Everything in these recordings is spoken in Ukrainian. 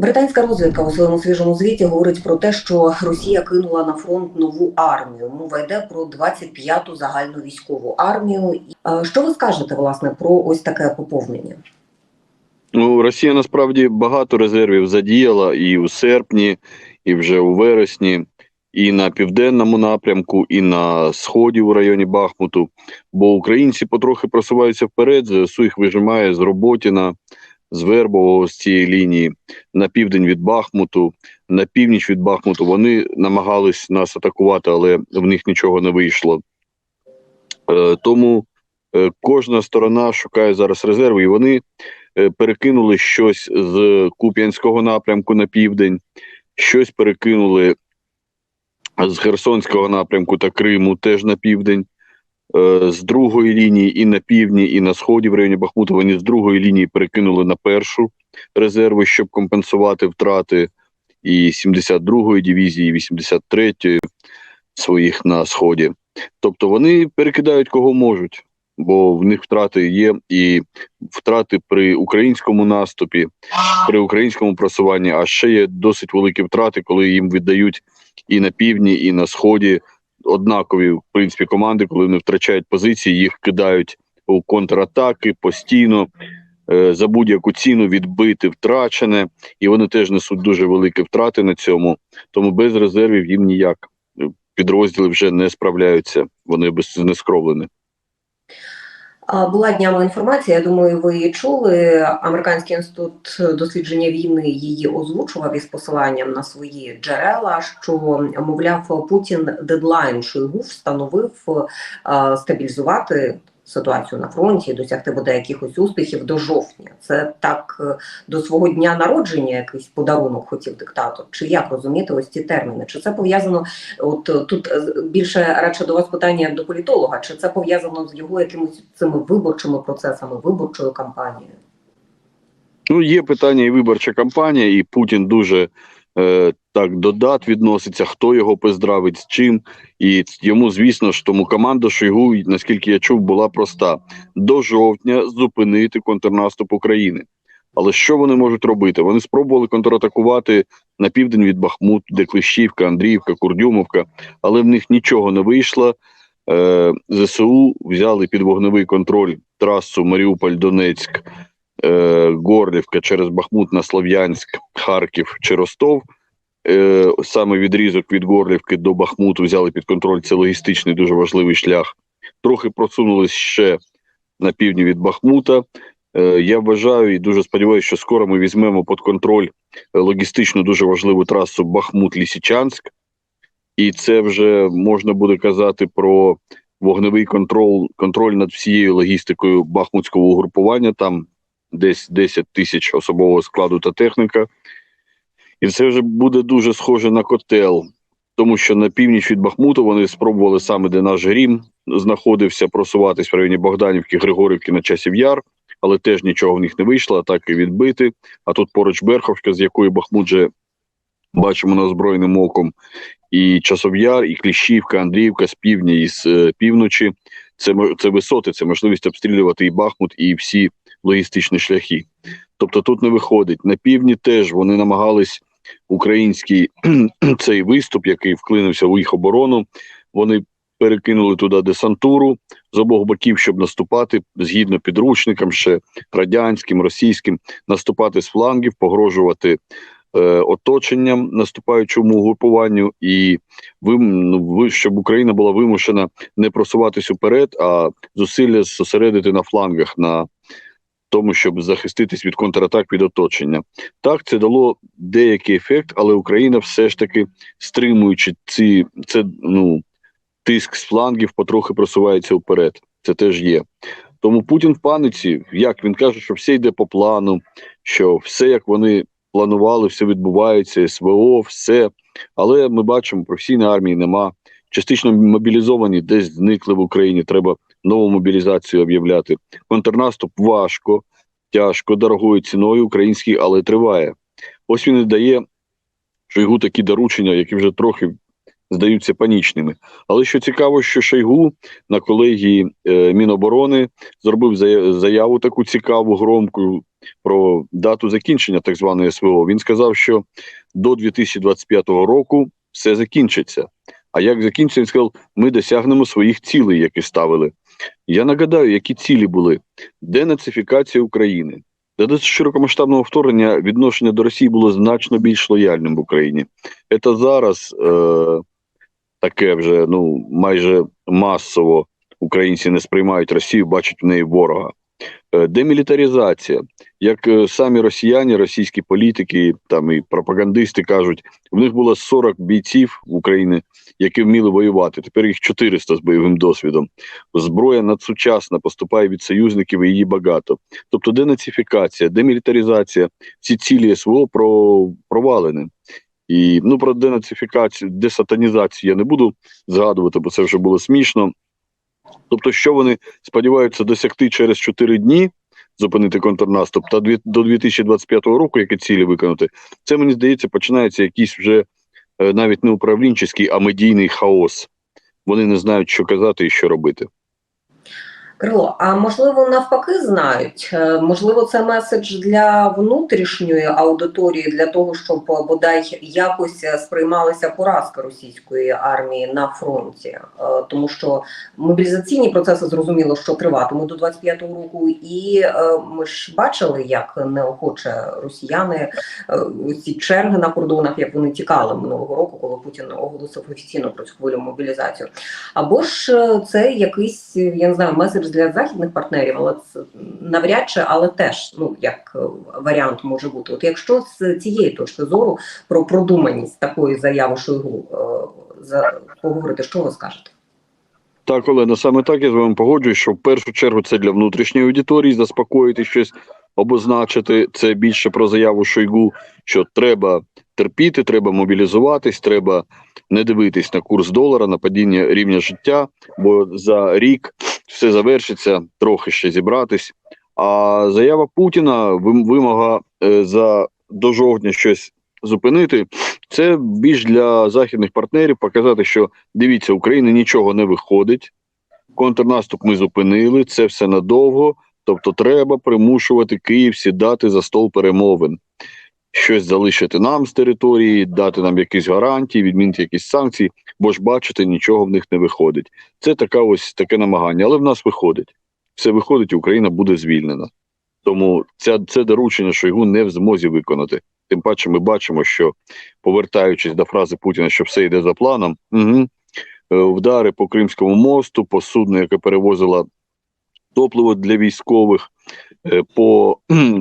Британська розвідка у своєму свіжому звіті говорить про те, що Росія кинула на фронт нову армію. Мова йде про 25-ту загальну військову армію. Е, Що ви скажете власне про ось таке поповнення? Ну, Росія насправді багато резервів задіяла і у серпні, і вже у вересні, і на південному напрямку, і на сході у районі Бахмуту. Бо українці потрохи просуваються вперед. ЗСУ їх вижимає з Роботіна, з Вербового з цієї лінії на південь від Бахмуту, на північ від Бахмуту. Вони намагались нас атакувати, але в них нічого не вийшло. Е, тому е, кожна сторона шукає зараз резерви, і вони е, перекинули щось з Куп'янського напрямку на південь, щось перекинули з Херсонського напрямку та Криму теж на південь. Е, З другої лінії і на півдні, і на сході в районі Бахмута. Вони з другої лінії перекинули на першу резерви, щоб компенсувати втрати і 72-ї дивізії, і 83-ї своїх на сході. Тобто вони перекидають кого можуть, бо в них втрати є, і втрати при українському наступі, при українському просуванні, а ще є досить великі втрати, коли їм віддають і на півдні, і на сході однакові в принципі команди, коли вони втрачають позиції, їх кидають у контратаки постійно. е, За будь-яку ціну відбити втрачене, і вони теж несуть дуже великі втрати на цьому. Тому без резервів їм ніяк підрозділи вже не справляються. Вони без знескровлені. А, Була днями інформація. Я думаю, ви чули. Американський інститут дослідження війни її озвучував із посиланням на свої джерела. Що мовляв, Путін дедлайн Шойгу встановив стабілізувати ситуацію на фронті, досягти буде якихось успіхів до жовтня. Це так е, до свого дня народження якийсь подарунок хотів диктатор. Чи як розуміти ось ці терміни? Чи це пов'язано? От е, тут е, більше радше до вас питання як до політолога, чи це пов'язано з його якимось цими виборчими процесами, виборчою кампанією? Ну, є питання і виборча кампанія, і Путін дуже так до дат відноситься, хто його поздравить з чим. І йому, звісно ж, тому команда Шойгу, наскільки я чув, була проста: до жовтня зупинити контрнаступ України. Але що вони можуть робити? Вони спробували контратакувати на південь від Бахмут, де Клещівка, Андріївка, Курдюмовка, але в них нічого не вийшло. Е, ЗСУ взяли під вогневий контроль трасу Маріуполь-Донецьк, е, Горлівка через Бахмут на Слов'янськ, Харків чи Ростов. Е, саме відрізок від Горлівки до Бахмуту взяли під контроль. Це логістичний дуже важливий шлях. Трохи просунулись ще на півдні від Бахмута. Е, я вважаю і дуже сподіваюся, що скоро ми візьмемо під контроль е, логістичну дуже важливу трасу Бахмут-Лісичанськ, і це вже можна буде казати про вогневий контроль, контроль над всією логістикою бахмутського угрупування. Там десь 10 тисяч особового складу та техніка. І це вже буде дуже схоже на котел, тому що на північ від Бахмуту вони спробували саме, де наш грім знаходився, просуватись в районі Богданівки, Григорівки на часів яр, але теж нічого в них не вийшло, атаки відбити. А тут поруч Берховська, з якої Бахмут вже бачимо неозброєним оком, і Часов'яр, і Кліщівка, Андріївка з півдня і з е, півночі. Це це висоти, це можливість обстрілювати і Бахмут, і всі логістичні шляхи. Тобто тут не виходить. На півдні теж вони намагались український цей виступ, який вклинився у їх оборону. Вони перекинули туди десантуру з обох боків, щоб наступати згідно підручникам, ще радянським, російським, наступати з флангів, погрожувати е, оточенням наступаючому угрупуванню, і вим, ну, щоб Україна була вимушена не просуватись уперед, а зусилля зосередити на флангах, на тому, щоб захиститись від контратак від оточення. Так, це дало деякий ефект, але Україна все ж таки, стримуючи ці це ну тиск з флангів, потрохи просувається вперед. Це теж є. Тому Путін в паниці, як він каже, що все йде по плану, що все як вони планували, все відбувається, СВО, все. Але ми бачимо, професійної армії нема. Частично мобілізовані десь зникли в Україні. Треба нову мобілізацію об'являти. Контрнаступ важко, тяжко, дорогою ціною український, але триває. Ось він і дає Шойгу такі доручення, які вже трохи здаються панічними. Але що цікаво, що Шойгу на колегії е, Міноборони зробив заяву таку цікаву, громку, про дату закінчення так званої СВО. Він сказав, що до 2025 року все закінчиться. А як закінчиться, він сказав, ми досягнемо своїх цілей, які ставили. Я нагадаю, які цілі були: денацифікація України. До широкомасштабного вторгнення відношення до Росії було значно більш лояльним в Україні. Це зараз е, таке вже ну майже масово українці не сприймають Росію, бачать в неї ворога. Е, демілітаризація, як е, самі росіяни, російські політики там і пропагандисти кажуть, в них було 40 бійців в Україні, які вміли воювати. Тепер їх 400 з бойовим досвідом. Зброя надсучасна поступає від союзників і її багато. Тобто денацифікація, демілітаризація, ці цілі СВО про провалені. І ну про денацифікацію, десатанізацію я не буду згадувати, бо це вже було смішно. Тобто, що вони сподіваються досягти через 4 дні, зупинити контрнаступ, та до 2025 року, які цілі виконати, це мені здається, починається якийсь вже е, навіть не управлінчий, а медійний хаос. Вони не знають, що казати і що робити. Крило, а можливо, навпаки, знають. Е, Можливо, це меседж для внутрішньої аудиторії для того, щоб е, бодай якось е, сприймалася поразка російської армії на фронті, тому що мобілізаційні процеси зрозуміло, що триватимуть до 25-го року, і ми ж бачили, як неохоче росіяни ці черги на кордонах, як вони тікали минулого року, коли Путін оголосив офіційно про цю хвилю мобілізацію. Або ж це якийсь, я не знаю, меседж для західних партнерів, але це навряд чи, але теж ну як е, варіант може бути. От якщо з цієї точки зору про продуманість такої заяви Шойгу е, поговорити, що ви скажете? Так, Олена, саме так я з вами погоджуюсь, що в першу чергу це для внутрішньої аудиторії заспокоїти щось, обозначити. Це більше про заяву Шойгу, що треба терпіти, треба мобілізуватись, треба не дивитись на курс долара, на падіння рівня життя, бо за рік все завершиться, трохи ще зібратись. А заява Путіна, вимога е, за до жовтня щось зупинити, це більш для західних партнерів показати, що дивіться, України нічого не виходить. Контрнаступ ми зупинили, це все надовго. Тобто, треба примушувати Київ сідати за стол перемовин, щось залишити нам з території, дати нам якісь гарантії, відмінити якісь санкції, бо ж бачите, нічого в них не виходить. Це така ось таке намагання, але в нас виходить. Все виходить, і Україна буде звільнена. Тому ця, це доручення Шойгу не в змозі виконати. Тим паче, ми бачимо, що повертаючись до фрази Путіна, що все йде за планом, угу, вдари по Кримському мосту, по судну, яке перевозило топливо для військових, е, по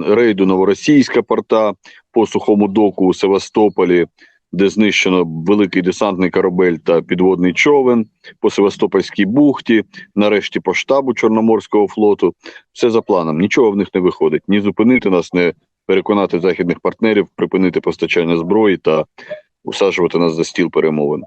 рейду Новоросійська порта, по сухому доку у Севастополі, де знищено великий десантний корабель та підводний човен, по Севастопольській бухті, нарешті по штабу Чорноморського флоту. Все за планом. Нічого в них не виходить. Ні зупинити нас, не переконати західних партнерів, припинити постачання зброї та усаджувати нас за стіл перемовин.